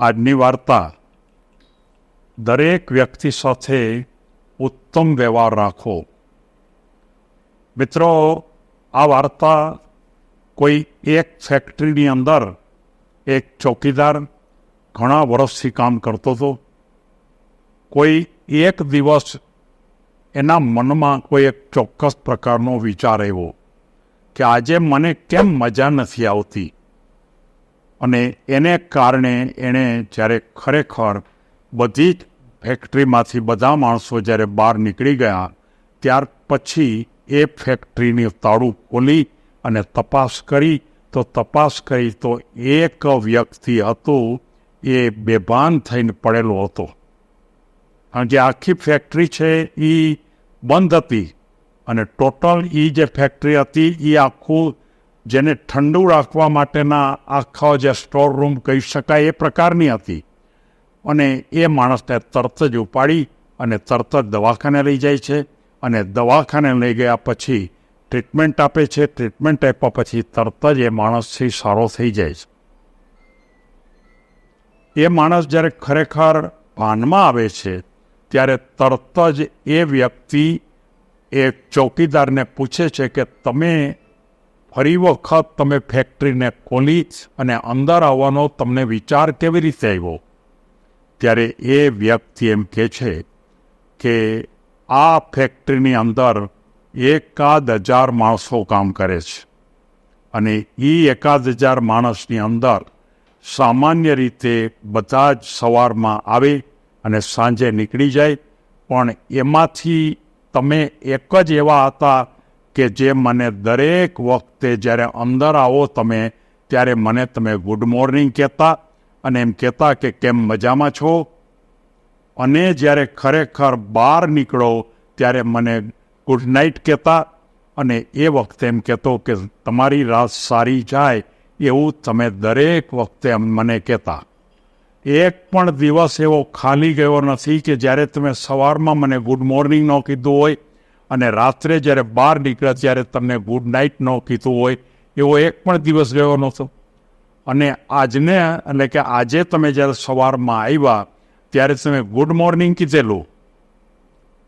આજની વાર્તા દરેક વ્યક્તિ સાથે ઉત્તમ વ્યવહાર રાખો. મિત્રો, આ વાર્તા કોઈ એક ફેક્ટરીની અંદર એક ચોકીદાર ઘણા વર્ષથી કામ કરતો હતો. કોઈ એક દિવસ એના મનમાં કોઈ એક ચોક્કસ પ્રકારનો વિચાર આવ્યો કે આજે મને કેમ મજા નથી આવતી? અને એને કારણે એણે જ્યારે ખરેખર બધી જ ફેક્ટરીમાંથી બધા માણસો જ્યારે બહાર નીકળી ગયા, ત્યાર પછી એ ફેક્ટરીની તાળું ખોલી અને તપાસ કરી, તો તપાસ કરી તો એક વ્યક્તિ હતું, એ બેભાન થઈને પડેલો હતો. કારણ કે આખી ફેક્ટરી છે એ બંધ હતી અને ટોટલ એ જે ફેક્ટરી હતી એ આખું જેને ઠંડુ રાખવા માટેના આખા જે સ્ટોર રૂમ કહી શકાય એ પ્રકારની હતી. અને એ માણસને તરત જ ઉપાડી અને તરત જ દવાખાને લઈ જાય છે અને દવાખાને લઈ ગયા પછી ટ્રીટમેન્ટ આપે છે. ટ્રીટમેન્ટ આપ્યા પછી તરત જ એ માણસથી સારો થઈ જાય છે. એ માણસ જ્યારે ખરેખર ભાનમાં આવે છે, ત્યારે તરત જ એ વ્યક્તિ એ ચોકીદારને પૂછે છે કે તમે ફરી વખત તમે ફેક્ટરીને ખોલી અને અંદર આવવાનો તમને વિચાર કેવી રીતે આવ્યો? ત્યારે એ વ્યક્તિ એમ કહે છે કે, આ ફેક્ટરીની અંદર એકાદ હજાર માણસો કામ કરે છે અને એ એકાદ હજાર માણસની અંદર સામાન્ય રીતે બધા જ સવારમાં આવે અને સાંજે નીકળી જાય, પણ એમાંથી તમે એક જ એવા હતા કે જે મને દરેક વખતે જ્યારે અંદર આવો તમે, ત્યારે મને તમે ગુડ મોર્નિંગ કહેતા અને એમ કહેતા કે કેમ મજામાં છો? અને જ્યારે ખરેખર બહાર નીકળો, ત્યારે મને ગુડ નાઇટ કહેતા અને એ વખતે એમ કહેતો કે તમારી રાત સારી જાય એવું તમે દરેક વખતે મને કહેતા. એક પણ દિવસ એવો ખાલી ગયો નથી કે જ્યારે તમે સવારમાં મને ગુડ મોર્નિંગ ન કીધું હોય અને રાત્રે જ્યારે બહાર નીકળ્યા ત્યારે તમને ગુડ નાઇટ ન કીધું હોય, એવો એક પણ દિવસ ગયો નહોતો. અને આજને, એટલે કે આજે તમે જ્યારે સવારમાં આવ્યા, ત્યારે તમે ગુડ મોર્નિંગ કીધેલું.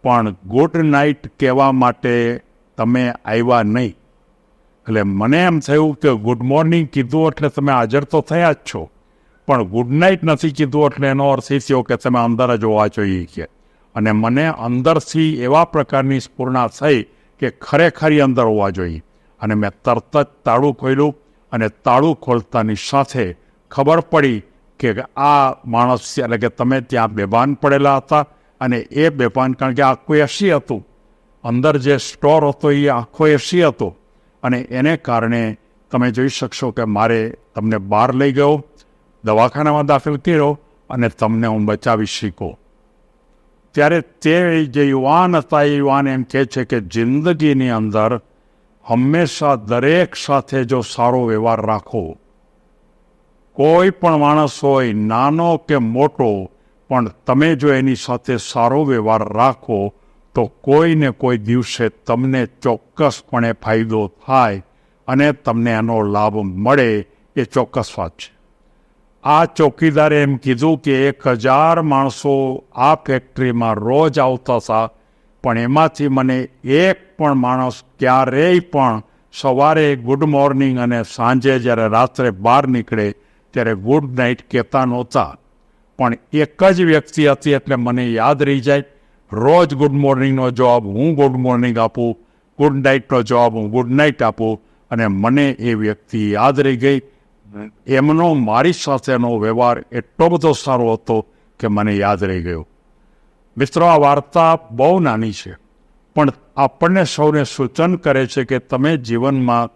પણ ગુડ નાઇટ કહેવા માટે તમે આવ્યા નહીં. એટલે મને એમ થયું કે ગુડ મોર્નિંગ કીધું એટલે તમે હાજર તો થયા જ છો. પણ ગુડ નાઇટ નથી કીધું એટલે એનો અર્થ એ થયો કે તમે અંદર જ હોવા જોઈએ કે. અને મને અંદરથી એવા પ્રકારની સ્ફૂર્ણા થઈ કે ખરેખરી અંદર હોવા જોઈએ. અને મેં તરત જ તાળું ખોલ્યું અને તાળું ખોલતાની સાથે ખબર પડી કે આ માણસ એટલે કે તમે ત્યાં બેભાન પડેલા હતા અને એ બેભાન, કારણ કે આખું એસી હતું. અંદર જે સ્ટોર હતો એ આખો એસી હતો. અને એને કારણે તમે જોઈ શકશો કે મારે તમને બહાર લઈ ગયો, દવાખાનામાં દાખલ કર્યો અને તમને હું બચાવી શીખો ત્યારે તે જે યુવાન હતા એ યુવાન એમ કહે છે કે જિંદગીની અંદર હંમેશા દરેક સાથે જો સારો વ્યવહાર રાખો, કોઈ પણ માણસ હોય, નાનો કે મોટો, પણ તમે જો એની સાથે સારો વ્યવહાર રાખો, તો કોઈને કોઈ દિવસે તમને ચોક્કસપણે ફાયદો થાય અને તમને એનો લાભ મળે, એ ચોક્કસ વાત છે. આ ચોકીદારે એમ કીધું કે એક હજાર માણસો આ ફેક્ટરીમાં રોજ આવતા હતા, પણ એમાંથી મને એક પણ માણસ ક્યારેય પણ સવારે ગુડ મોર્નિંગ અને સાંજે જ્યારે રાત્રે બહાર નીકળે ત્યારે ગુડ નાઇટ કહેતા નહોતા. પણ એક જ વ્યક્તિ હતી એટલે મને યાદ રહી જાય, રોજ ગુડ મોર્નિંગનો જવાબ હું ગુડ મોર્નિંગ આપું, ગુડ નાઇટનો જવાબ હું ગુડ નાઇટ આપું અને મને એ વ્યક્તિ યાદ રહી ગઈ. એમનો મારી સાથેનો વ્યવહાર એટલો બધો સારો હતો કે મને યાદ રહી ગયો. મિત્રો, આ વાર્તા બહુ નાની છે, પણ આપણને સૌને સૂચન કરે છે કે તમે જીવનમાં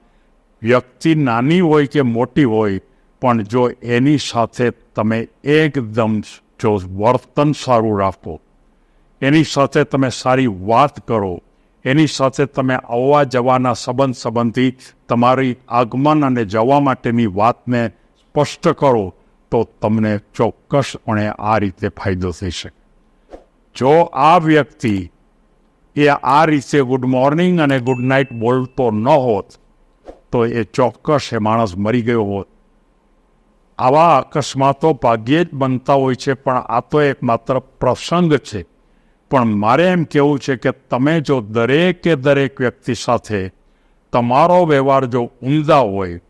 વ્યક્તિ નાની હોય કે મોટી હોય, પણ જો એની સાથે તમે એકદમ જો વર્તન સારું રાખો, એની સાથે તમે સારી વાત કરો એની સાથે તમે આવવા જવાના સંબંધ સંબંધી તમારી આગમન અને જવા માટેની વાતને સ્પષ્ટ કરો, તો તમને ચોક્કસપણે આ રીતે ફાયદો થઈ શકે જો આ વ્યક્તિ એ આ રીતે ગુડ મોર્નિંગ અને ગુડ નાઇટ બોલતો ન હોત, તો એ ચોક્કસ એ માણસ મરી ગયો હોત. આવા અકસ્માતો ભાગ્યે જ બનતા હોય છે, પણ આ તો એક માત્ર પ્રસંગ છે. પણ મારે એમ કહેવું છે કે તમે જો દરેકે દરેક વ્યક્તિ સાથે તમારો વ્યવહાર જો ઉમદા હોય,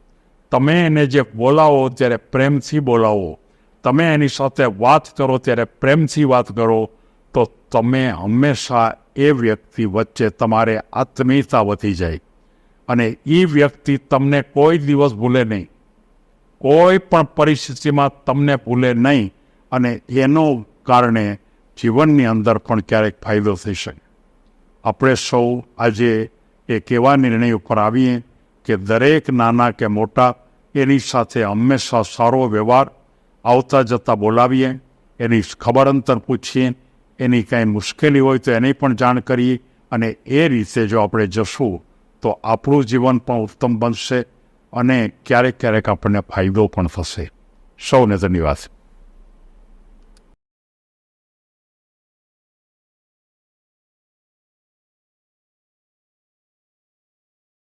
તમે એને જે બોલાવો ત્યારે પ્રેમથી બોલાવો, તમે એની સાથે વાત કરો ત્યારે પ્રેમથી વાત કરો, તો તમે હંમેશા એ વ્યક્તિ વચ્ચે તમારે આત્મીયતા વધી જાય. અને એ વ્યક્તિ તમને કોઈ દિવસ ભૂલે નહીં. કોઈ પણ પરિસ્થિતિમાં તમને ભૂલે નહીં. અને એનો કારણે જીવનની અંદર પણ ક્યારેક ફાયદો થઈ શકે આપણે સૌ આજે એક એવા નિર્ણય ઉપર આવીએ કે દરેક નાના કે મોટા એની સાથે હંમેશા સારો વ્યવહાર, આવતા જતાં બોલાવીએ, એની ખબર અંતર પૂછીએ, એની કાંઈ મુશ્કેલી હોય તો એની પણ જાણ કરીએ અને એ રીતે જો આપણે જશું તો આપણું જીવન પણ ઉત્તમ બનશે અને ક્યારેક ક્યારેક આપણને ફાયદો પણ થશે. સૌને ધન્યવાદ.